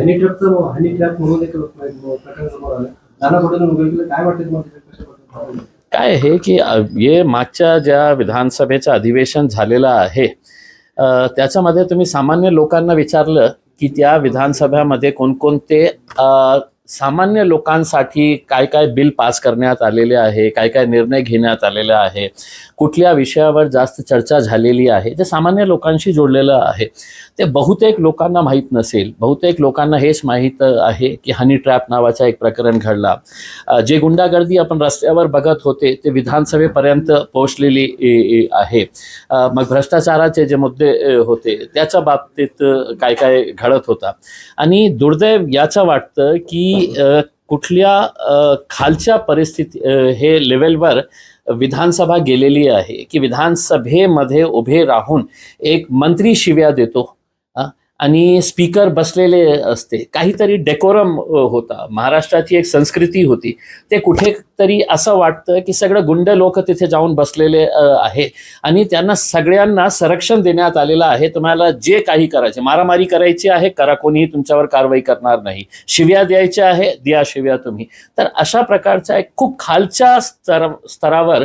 हनी ट्रॅपचं honey trap म्हणून एक प्रकार समोर आला. नाना पटोले मुंबईला काय वाटतं तुम्हाला काय आहे की हे मागच्या ज्या विधानसभेचं अधिवेशन झालेलं आहे त्याच्यामध्ये तुम्ही सामान्य लोकांना विचारलं की त्या विधानसभेमध्ये कोणकोणते सामान्य लोकांसाठी काय काय बिल पास करण्यात आलेले आहे काय काय निर्णय घेण्यात आलेले आहे कुठल्या विषयावर जास्त चर्चा झालेली आहे जे सामान्य लोकांशी जोडलेलं आहे ते बहुतेक लोकांना माहीत नसेल. बहुतेक लोकांना हेच माहीत आहे की हनी ट्रॅप नावाचा एक प्रकरण घडला. जे गुंडागर्दी आपण रस्त्यावर बघत होते ते विधानसभेपर्यंत पोहोचलेली आहे. मग भ्रष्टाचाराचे जे मुद्दे होते त्याच्या बाबतीत काय काय घडत होता? आणि दुर्दैव याचं वाटतं की कुठल्या खालच्या परिस्थिती हे लेवलवर विधानसभा गेलेली आहे की विधानसभेमध्ये उभे राहून एक मंत्री शिव्या देतो आणि स्पीकर बसलेले असते. काहीतरी डेकोरम होता. महाराष्ट्राची एक संस्कृती होती. ते कुठेतरी असं वाटतं की सगळं गुंड लोक तिथे जाऊन बसलेले आहे. आणि त्यांना सगळ्यांना संरक्षण देण्यात आलेलं आहे. तुम्हाला जे काही करायचे मारामारी करायची आहे करा कोणीही तुमच्यावर कारवाई करणार नाही. शिव्या द्यायच्या आहे द्या शिव्या तुम्ही. तर अशा प्रकारच्या एक खूप खालच्या स्तर स्तरावर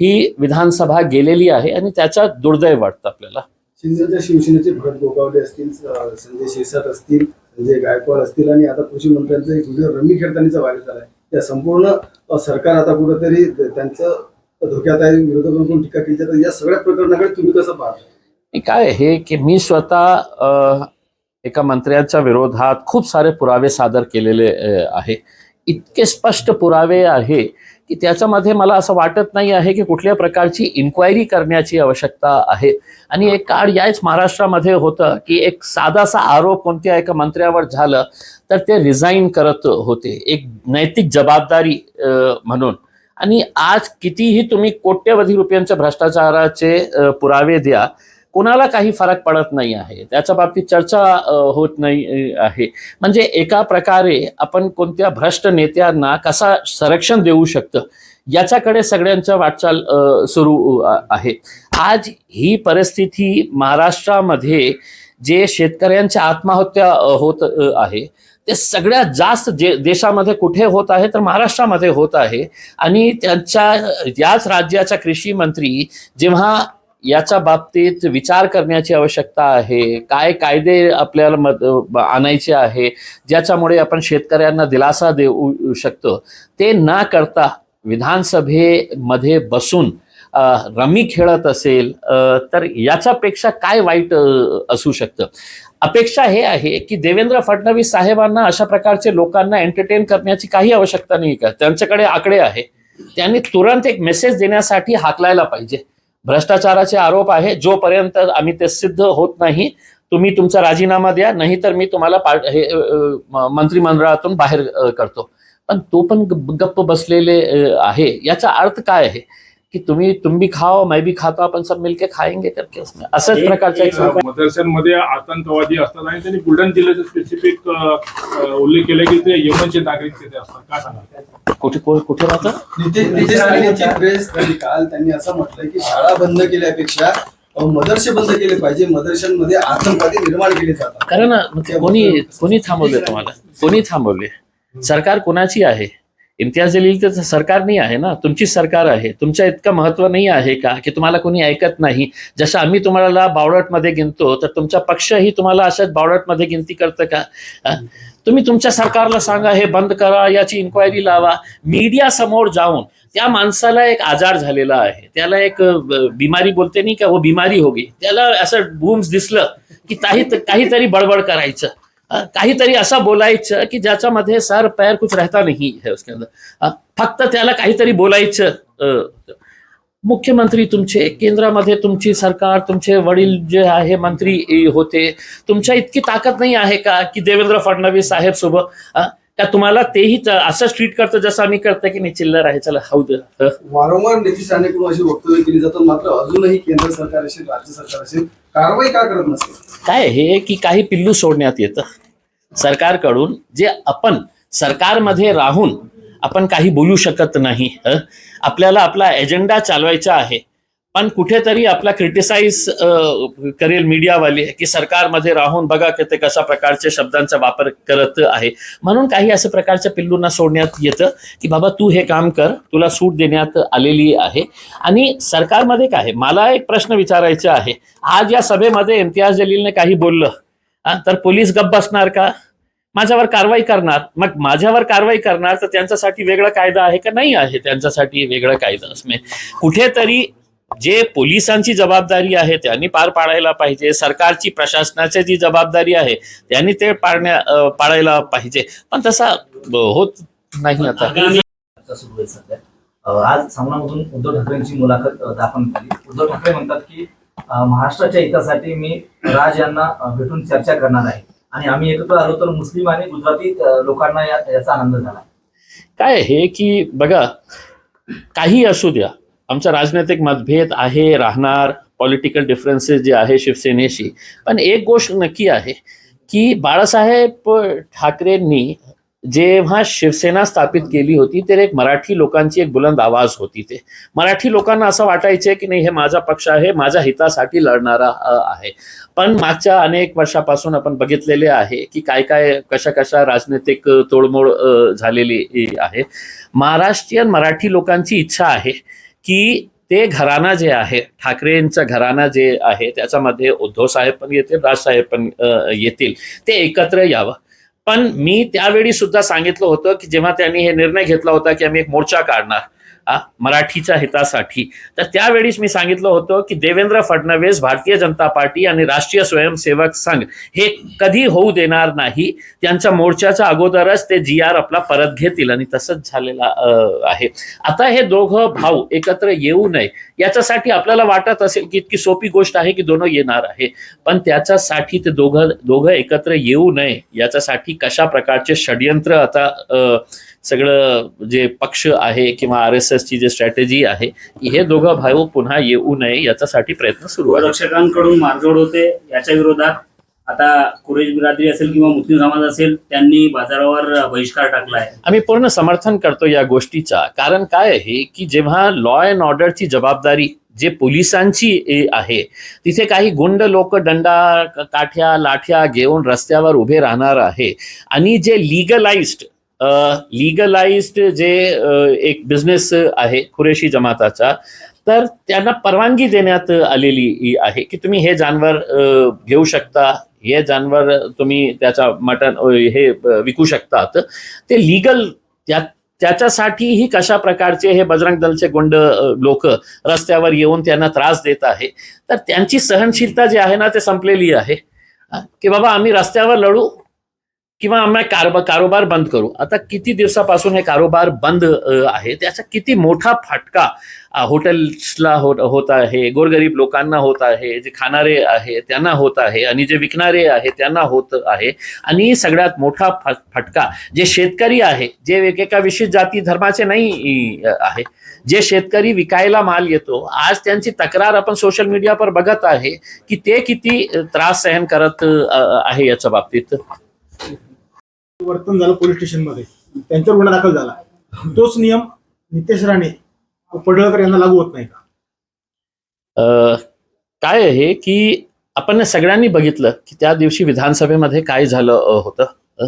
ही विधानसभा गेलेली आहे आणि त्याचा दुर्दैव वाटतं आपल्याला. शिंदेच्या शिवसेनेचे भरत गोगावले असतील संजय शिरसाट असतील संजय गायकवाड असतील आणि आता कृषी मंत्र्यांचा एक व्हिडिओ रमी खेळतानीचा व्हायरल आहे त्या संपूर्ण सरकार आता कुठंतरी त्यांचं धोक्यात आहे विरोधकांकडून टीका केली जाते या सगळ्या प्रकरणाकडे तुम्ही कसं पाहता? काय हे की मी स्वतः एका मंत्र्याच्या विरोधात खूप सारे पुरावे सादर केलेले आहे. इतके स्पष्ट पुरावे आहे की त्याच्यामध्ये मला असं वाटत नाही आहे की कुठल्या प्रकारची इन्क्वायरी करण्याची आवश्यकता आहे. आणि एक काळ याच महाराष्ट्रामध्ये होतं की एक साधासा आरोप कोणत्या एका मंत्र्यावर झालं तर ते रिझाईन करत होते. एक नैतिक जबाबदारी म्हणून. आणि आज कितीही तुम्ही कोट्यवधी रुपयांच्या भ्रष्टाचाराचे पुरावे द्या कोणाला काही फरक पडत नाही आहे. त्याच्या बाबतीत चर्चा होत नाही आहे. म्हणजे एका प्रकारे आपण कोणत्या भ्रष्ट नेत्यांना कसा संरक्षण देऊ शकतं याच्याकडे सगळ्यांचा वाटचाल सुरू आहे. आज ही परिस्थिती महाराष्ट्रामध्ये जे शेतकऱ्यांच्या आत्महत्या होत आहे ते सगळ्यात जास्त जे देशामध्ये कुठे होत आहे तर महाराष्ट्रामध्ये होत आहे. आणि त्यांच्या याच राज्याच्या कृषी मंत्री जेव्हा याच्या बाबतीत विचार करण्याची आवश्यकता आहे. काय कायदे आपल्याला मद आणायचे आहे ज्याच्यामुळे आपण शेतकऱ्यांना दिलासा देऊ शकतो ते न करता विधानसभेमध्ये बसून रमी खेळत असेल तर याच्यापेक्षा काय वाईट असू शकतं? अपेक्षा हे आहे की देवेंद्र फडणवीस साहेबांना अशा प्रकारचे लोकांना एंटरटेन करण्याची काही आवश्यकता नाही का? त्यांच्याकडे आकडे आहे. त्यांनी तुरंत एक मेसेज देण्यासाठी हाकलायला पाहिजे. भ्रष्टाचाराचे आरोप आहे जोपर्यंत आम्ही ते सिद्ध होत नाही तुम्ही तुमचा राजीनामा द्या नाहीतर मी तुम्हाला पार्ट हे मंत्रिमंडळातून बाहेर करतो. पण तो पण ग- गप्प बसलेले आहे. याचा अर्थ काय आहे? की तुम्ही तुम भी खाओ मैं भी खाता अपन सब मिलके खाएंगे करके उसमें। असंच प्रकारचा एक मदरशांमध्ये आतंकवादी असतात आणि त्यांनी बुलढाणा जिल्ह्याचा स्पेसिफिक उल्लेख केला की ते यमनचे नागरिक तिथे असतात. काय सांगा कुठे कुठे राहतं? नितेश नितेश राणेंची प्रेस झाली काल. त्यांनी असं म्हटलंय की शाळा बंद केल्यापेक्षा मदरसे बंद केले पाहिजे. मदरशांमध्ये आतंकवादी निर्माण केले जातात. कारण कोणी कोणी थांबवले तुम्हाला? कोणी थांबवले सरकार कोणाची आहे? इम्तियाज जलील तर सरकार नाही आहे ना? तुमची सरकार आहे. तुमच्या इतकं महत्त्व नाही आहे का? की तुम्हाला कोणी ऐकत नाही? जसं आम्ही तुम्हाला बावळटमध्ये गिनतो तर तुमचा पक्षही तुम्हाला अशाच बावळटमध्ये गिनती करतं का? तुम्ही तुमच्या सरकारला सांगा हे बंद करा याची इन्क्वायरी लावा. मीडिया समोर जाऊन त्या माणसाला एक आजार झालेला आहे. त्याला एक बिमारी बोलते नाही का? वो बिमारी होगी. त्याला असं बूम्स दिसलं की काही काहीतरी बडबड करायचं. काहीतरी असं बोलायचं की ज्याच्यामध्ये सर पैर कुछ रहता नाही है उसके अंदर. फक्त त्याला काहीतरी बोलायचं मुख्यमंत्री तुमचे केंद्रामध्ये तुमची सरकार तुमचे वडील जे आहे मंत्री होते तुमच्या इतकी ताकद नाही आहे का की देवेंद्र फडणवीस साहेब सोबत का तुम्हाला तेही असंच ट्रीट करतं जसं आम्ही करतो की नाही चिल्लर आहे चला हाऊ दे. वारंवार नितीश राणेकडून अशी वक्तव्य केली जातात मात्र अजूनही केंद्र सरकार असेल राज्य सरकार असेल कारवाई का करत नसेल काय हे की काही पिल्लू सोडण्यात येतं. सरकारकडून जे आपण सरकारमध्ये राहून आपण काही बोलू शकत नाही? आपल्याला आपला एजेंडा चालवायचा आहे. पण कुठेतरी आपला क्रिटिसाइज करेल मीडियावाले की सरकारमध्ये राहून बघा की ते कशा प्रकारच्या शब्दांचा वापर करत आहे. म्हणून काही अशा प्रकारच्या पिल्लूंना सोडण्यात येतं की बाबा तू हे काम कर तुला सूट देण्यात आलेली आहे. आणि सरकारमध्ये काय आहे? मला एक प्रश्न विचारायचा आहे. आज या सभेमध्ये इम्तियाज जलीलने काही बोललं तर पोलीस गप्प बसणार का? माझ्यावर कारवाई करणार. मग माझ्यावर कारवाई करणार तर त्यांच्यासाठी वेगळा कायदा आहे का? नाही आहे त्यांच्यासाठी वेगळा कायदा. असणे म्हणजे कुठेतरी जे पोलिसांची जबाबदारी आहे त्यांनी पार पाडायला पाहिजे. सरकारची प्रशासनाची जी जबाबदारी आहे त्यांनी ते पाडण्या अं, पाडायला पाहिजे. पण तसा होत नाही आता. आज सामनामधून उद्धव ठाकरेंची मुलाखत दाखल झाली. उद्धव ठाकरे म्हणतात की महाराष्ट्राच्या हितासाठी मी राज यांना भेटून चर्चा करणार आहे. आणि आम्ही एकत्र आलो तर मुस्लिम आणि गुजराती लोकांना याचा आनंद झाला. काय आहे की बघा काही असू द्या. आमचा राजनैतिक मतभेद आहे राहणार पॉलिटिकल डिफरन्सेस जे आहे शिवसेनेशी. पण एक गोष्ट नक्की आहे की बाळासाहेब ठाकरेंनी जेव्हा शिवसेना स्थापित केली होती तर एक मराठी लोकांची एक बुलंद आवाज होती ते. मराठी लोकांना असं वाटायचं की नाही हे माझा पक्ष आहे माझ्या हितासाठी लढणारा आहे. पण मागच्या अनेक वर्षापासून आपण बघितलेले आहे की काय काय कशा कशा राजनैतिक तोडमोड झालेली आहे. महाराष्ट्रीयन मराठी लोकांची इच्छा आहे की ते घराणा जे आहे ठाकरेंचं घराणा जे आहे त्याच्यामध्ये उद्धव साहेब पण येतील राजसाहेब पण येतील ते एकत्र यावं. पण मी त्यावेळी सुद्धा सांगितलं होतं की जेव्हा त्यांनी हे निर्णय घेतला होता की आम्ही एक मोर्चा काढणार मराठीच्या हितासाठी. तर त्यावेळीच मी सांगितलं होतं की देवेंद्र फडणवीस भारतीय जनता पार्टी आणि राष्ट्रीय स्वयंसेवक संघ हे कधी होऊ देणार नाही. त्यांच्या मोर्चाच्या अगोदरच ते जी आर आपला परत घेतील आणि तसंच झालेलं आहे. आता हे दोघं भाऊ एकत्र येऊ नये. याच्यासाठी आपल्याला वाटत असेल की इतकी सोपी गोष्ट आहे की दोन येणार आहे. पण त्याच्यासाठी ते दोघं दोघं एकत्र येऊ नये. याच्यासाठी कशा प्रकारचे षडयंत्र आता सगळं जे पक्ष आहे किंवा आर एस एसची जी स्ट्रॅटेजी आहे हे दोघं भाऊ पुन्हा येऊ नये याच्यासाठी प्रयत्न सुरू आहे. रक्षकांकडून मारझोड होते याच्या विरोधात. आता कुरेश बिरादरी असेल किंवा मुस्लिम समाज असेल त्यांनी बाजारावर बहिष्कार टाकला आहे आम्ही पूर्ण समर्थन करतो या गोष्टीचा. कारण काय आहे की जेव्हा लॉ अँड ऑर्डरची जबाबदारी जे पोलिसांची आहे तिथे काही गुंड लोक दंडा काठ्या लाठ्या घेऊन रस्त्यावर उभे राहणार आहे. आणि जे लिगलाइज्ड लिगलाइज्ड जे एक बिझनेस आहे कुरेशी जमाताचा तर त्यांना परवानगी देण्यात आलेली आहे. की तुम्ही हे जानवर घेऊ शकता हे जानवर तुम्ही त्याचा मटण हे विकू शकतात. ते लिगल त्या त्याच्यासाठीही कशा प्रकारचे हे बजरंग दलचे गुंड लोक रस्त्यावर येऊन त्यांना त्रास देत आहे तर त्यांची सहनशीलता जी आहे ना ते संपलेली आहे. की बाबा आम्ही रस्त्यावर लढू किंवा आम्ही कारभार कारोबार बंद करू. आता किती दिवसापासून हे कारोबार बंद आहे? त्याचा किती मोठा फटका हॉटेल्सला होत होत आहे गोरगरीब लोकांना होत आहे जे खाणारे आहे त्यांना होत आहे आणि जे विकणारे आहे त्यांना होत आहे. आणि सगळ्यात मोठा फटका जे शेतकरी आहे जे एकेका विशिष्ट जाती धर्माचे नाही आहे. जे शेतकरी विकायला माल येतो आज त्यांची तक्रार आपण सोशल मीडियावर बघत आहे की ते किती त्रास सहन करत आहे याच्या बाबतीत. वर्तन झालं पोलीस स्टेशनमध्ये. त्यांच्यावर गुन्हा दाखल झाला. तोच नियम नितेश राणे व पडळकर यांना लागू होत नाही का? अ, काय आहे की आपण सगळ्यांनी बघितलं की त्या दिवशी विधानसभेमध्ये काय झालं अ, होतं? अ,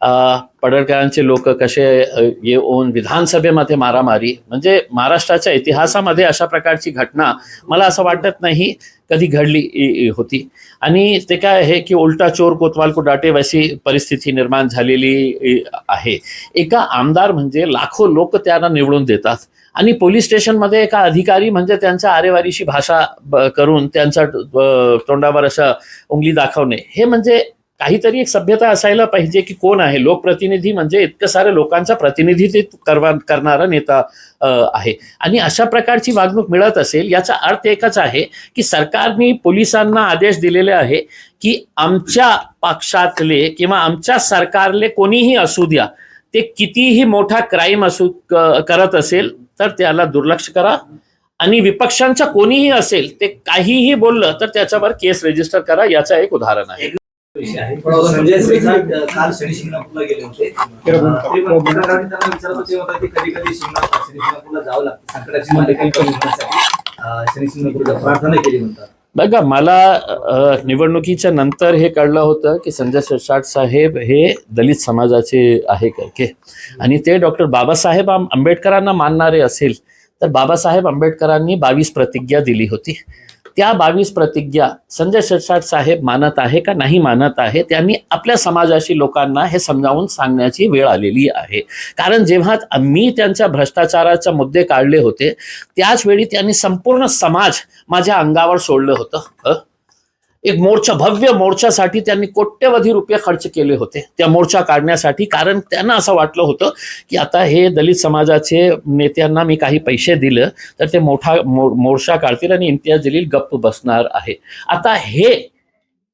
अ, पडळकरांचे लोक कसे अ, येऊन विधानसभेमध्ये मारामारी म्हणजे महाराष्ट्राच्या इतिहासामध्ये अशा प्रकारची घटना मला असं वाटत नाही. कधी घडली होती. आणि ते काय आहे की उलटा चोर कोतवाल को डाटे वैसी परिस्थिती निर्माण झालेली आहे. एका आमदार म्हणजे लाखो लोक त्यांना निवडून देतात. आणि पोलीस स्टेशनमध्ये एका अधिकारी म्हणजे त्यांच्या आरेवारीशी भाषा ब- करून त्यांचा तोंडावर अशा उंगली दाखवणे. हे म्हणजे काहीतरी एक सभ्यता असायला पाहिजे की कोण आहे? लोकप्रतिनिधी म्हणजे इतकं साऱ्या लोकांचा प्रतिनिधित्व करवा करणारा नेता आहे. आणि अशा प्रकारची वागणूक मिळत असेल याचा अर्थ एकच आहे की सरकारने पोलिसांना आदेश दिलेले आहे की आमच्या पक्षातले किंवा आमच्या सरकारले कोणीही असू द्या ते कितीही मोठा क्राईम असू क- करत असेल तर त्याला दुर्लक्ष करा. आणि विपक्षांचा कोणीही असेल ते काहीही बोललं तर त्याच्यावर केस रजिस्टर करा याचं एक उदाहरण आहे. आहे संजय सिंह अं, काल शनी शिंगणापूरला गेले होते. तेरा अं, ते पण पत्रकारांनी त्यांना विचारत होते होता की कधी कधी शिंगणा शनी शिंगणापूरला जावं लागतं. संकटाची मालिका कमी होण्यासाठी अं, शनिशिंगणापूरला प्रार्थना केली म्हणतात. बघा मला निवडणुकीच्या नंतर हे कळलं होतं की संजय शिरसाट साहेब हे दलित समाजाचे आहे काय आणि ते डॉक्टर बाबासाहेब आंबेडकरांना मानणारे असेल तर बाबासाहेब आंबेडकरांनी बावीस प्रतिज्ञा दिली होती. त्या बावीस प्रतिज्ञा संजय शिरसाट साहेब मानत आहे का नाही मानत आहे त्यांनी आपल्या समाजाशी लोकांना हे समजावून सांगण्याची वेळ आलेली आहे. कारण जेव्हा मी त्यांच्या भ्रष्टाचाराचे मुद्दे काढले होते त्याच वेळी त्यांनी संपूर्ण समाज माझ्या अंगावर सोडलं होतं. एक मोर्चा भव्य मोर्चासाठी त्यांनी कोट्यवधी रुपये खर्च केले होते. त्या मोर्चा काढण्यासाठी कारण त्यांना असं वाटलं होतं की आता हे दलित समाजाचे नेत्यांना मी काही पैसे दिलं तर ते मोठा मो मोर्चा काढतील आणि इम्तियाज जलील गप्प बसणार आहे. आता हे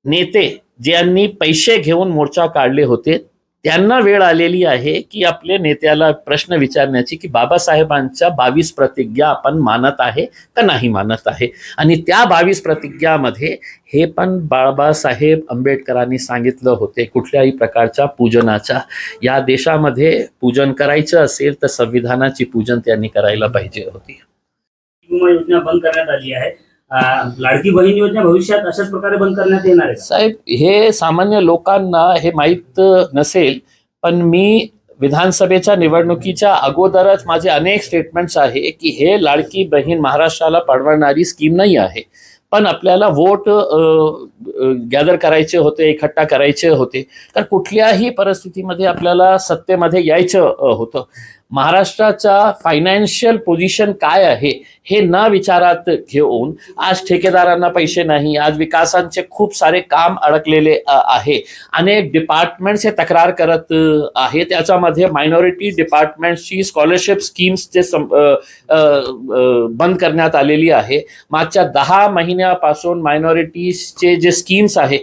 नेते ज्यांनी पैसे घेऊन मोर्चा काढले होते त्यांना वेळ आलेली आहे की आपल्या नेत्याला प्रश्न विचारण्याची की बाबासाहेबांच्या बावीस प्रतिज्ञा आपण मानत आहे का नाही मानत आहे? आणि त्या बावीस प्रतिज्ञामध्ये हे पण बाबासाहेब आंबेडकरांनी सांगितलं होते कुठल्याही प्रकारच्या पूजनाच्या. या देशामध्ये पूजन करायचं असेल तर संविधानाची पूजन त्यांनी करायला पाहिजे होती. योजना बंद करण्यात आली आहे. लाडकी बहीण योजना भविष्यात अशाच प्रकारे बंद करण्यात येणार आहे साहेब हे सामान्य लोकांना हे माहीत नसेल पण मी विधानसभेच्या निवडणुकीच्या अगोदरच माझे अनेक स्टेटमेंट्स आहे की हे लाडकी बहीण महाराष्ट्राला परवडणारी स्कीम नाही आहे. पण आपल्याला वोट गॅदर करायचे होते इकट्ठा करायचे होते. तर कुठल्याही परिस्थितीमध्ये आपल्याला सत्तेमध्ये यायचं होतं. महाराष्ट्राचा फायनान्शियल पोझिशन काय आहे हे न विचारात घेऊन आज ठेकेदारांना पैसे नाही आज विकासांचे खूप सारे काम अडकलेले आहे. अनेक डिपार्टमेंट्स हे तक्रार करत आहे त्याच्यामध्ये मायनॉरिटी डिपार्टमेंटची स्कॉलरशिप स्कीम्स जे सं- बंद करण्यात आलेली आहे. मागच्या दहा महिन्यापासून मायनॉरिटीजचे जे स्कीम्स आहे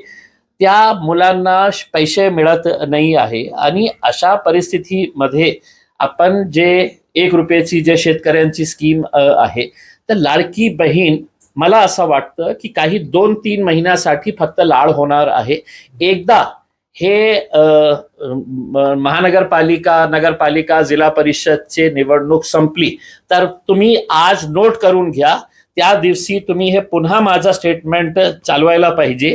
त्या मुलांना श- पैसे मिळत नाही आहे. आणि अशा परिस्थितीमध्ये आपण जे एक रुपयाची जे शेतकऱ्यांची स्कीम आहे तर लाडकी बहीण मला असं वाटतं की काही दोन तीन महिन्यासाठी फक्त लाड होणार आहे. एकदा हे म- महानगरपालिका नगरपालिका जिल्हा परिषदचे निवडणूक संपली तर तुम्ही आज नोट करून घ्या त्या दिवशी तुम्ही हे पुन्हा माझं स्टेटमेंट चालवायला पाहिजे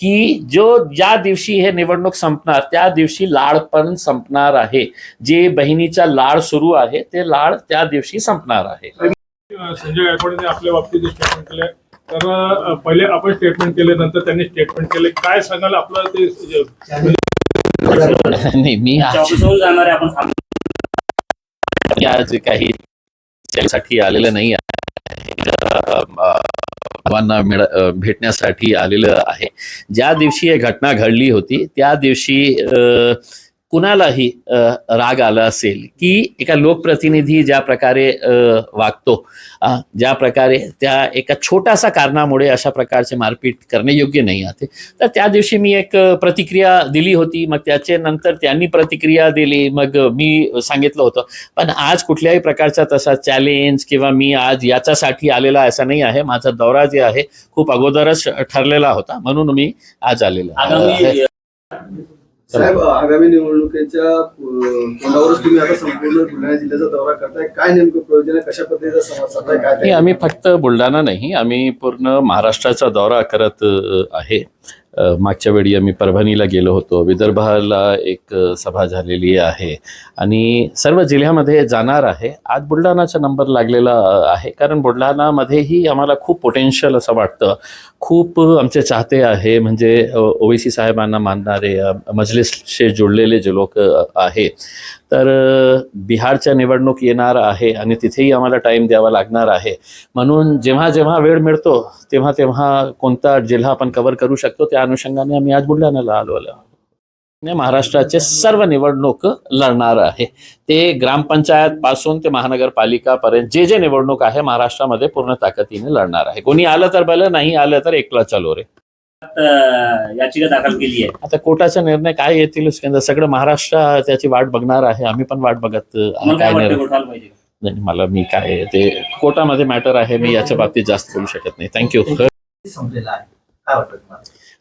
की जो ज्या दिवशी हे निवडणूक संपणार त्या दिवशी लाड पण संपणार आहे. जे बहिणीचा लाड सुरू आहे ते लाड त्या दिवशी संपणार आहे. संजय गायकवाडने आपल्या बाबतीत स्टेटमेंट केलंय. तर पहिले आपण स्टेटमेंट केले नंतर त्यांनी स्टेटमेंट केले. काय सांगाल आपलं ते नाही मी जाणार आहे आपण. काही साठी आलेलं नाही बाबांना मिळ भेटण्यासाठी आलेलं आहे. ज्या दिवशी ही घटना घडली होती त्या दिवशी कुणालाही राग आला असेल की एका लोकप्रतिनिधी ज्या प्रकारे वागतो ज्या प्रकारे त्या एका छोटासा कारणामुळे अशा प्रकारचे मारपीट करणे योग्य नाही आहे. तर त्या दिवशी मी एक प्रतिक्रिया दिली होती मग त्याचे नंतर त्यांनी प्रतिक्रिया दिली मग मी सांगितलं होतं पण आज कुठल्याही प्रकारचा तसा चॅलेंज किंवा मी आज याच्यासाठी आलेला असा नाही आहे माझा दौरा जे आहे खूप अगोदरच ठरलेला होता म्हणून मी आज आलेलो साहेब आगामी निवडणुकीच्या तोंडावरच तुम्ही आता संपूर्ण बुलढाणा जिल्ह्याचा दौरा करताय. काय नेमकं प्रयोजन आहे? कशा पद्धतीचा संवाद साधताय काय नाही आम्ही फक्त बुलढाणा नाही आम्ही पूर्ण महाराष्ट्राचा दौरा करत आहे. मागच्या वेळी आम्ही परभणीला गेलो होतो. विदर्भाला एक सभा झालेली आहे. आणि सर्व जिल्ह्यामध्ये जाणार आहे. आज बुलढाणाचा नंबर लागलेला आहे. कारण बुलढाणामध्येही आम्हाला खूप पोटेन्शियल असं वाटतं. खूप आमचे चाहते आहे. म्हणजे ओवीसी साहेबांना मानणारे मजलिसशी जुळलेले जे लोक आहे. तर बिहारच्या निवडणूक येणार आहे आणि तिथेही आम्हाला टाईम द्यावा लागणार आहे. म्हणून जेव्हा जेव्हा वेळ मिळतो तेव्हा तेव्हा कोणता जिल्हा आपण कव्हर करू शकतो त्या अनुषंगाने आम्ही आज बुलढाण्याला आलो आलो महाराष्ट्राचे सर्व निवडणूक लढणार आहे. ते ग्रामपंचायत पासून ते महानगरपालिकापर्यंत जे जे निवडणूक आहे महाराष्ट्रामध्ये पूर्ण ताकदीने लढणार आहे. कोणी आलं तर भलं नाही आलं तर एकला चालो रे. याचिका दाखल केली आहे. आता कोर्टाचा निर्णय काय येतील उसके सगळं महाराष्ट्र त्याची वाट बघणार आहे. आम्ही पण वाट बघत काय पाहिजे? नाही मला मी काय ते कोर्टामध्ये मॅटर आहे. मी याच्या बाबतीत जास्त बोलू शकत नाही. थँक्यू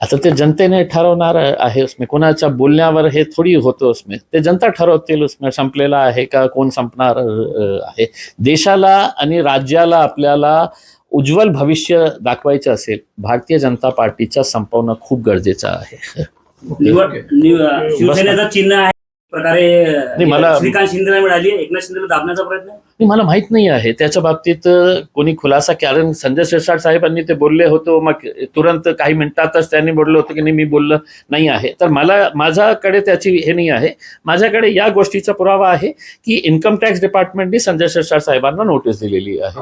आता ते जनतेने ठरवणार आहे उसमे. कोणाच्या बोलण्यावर हे थोडी होतं उसमे. ते जनता ठरवतील उसमे. संपलेला आहे का? कोण संपणार आहे? देशाला आणि राज्याला आपल्याला उज्ज्वल भविष्य दाखवायचं असेल भारतीय जनता पार्टीचा संपवणं खूप गरजेचं आहे. शिवसेनेचं चिन्ह आहे. प्रकारे मला- श्रीकांत शिंदेला मिळाली. एकनाथ शिंदेला दाबण्याचा प्रयत्न? मला माहीत नाही आहे. त्याच्या बाबतीत कोणी खुलासा कारण संजय शिरसाट साहेबांनी ते बोलले होते. मग तुरंत काही मिनिटातच त्यांनी बोललं होतं की नाही मी बोललं नाही आहे. तर मला माझ्याकडे त्याची हे नाही आहे. माझ्याकडे या गोष्टीचा पुरावा आहे की इन्कम टॅक्स डिपार्टमेंटने संजय शिरसाट साहेबांना नोटीस दिलेली आहे.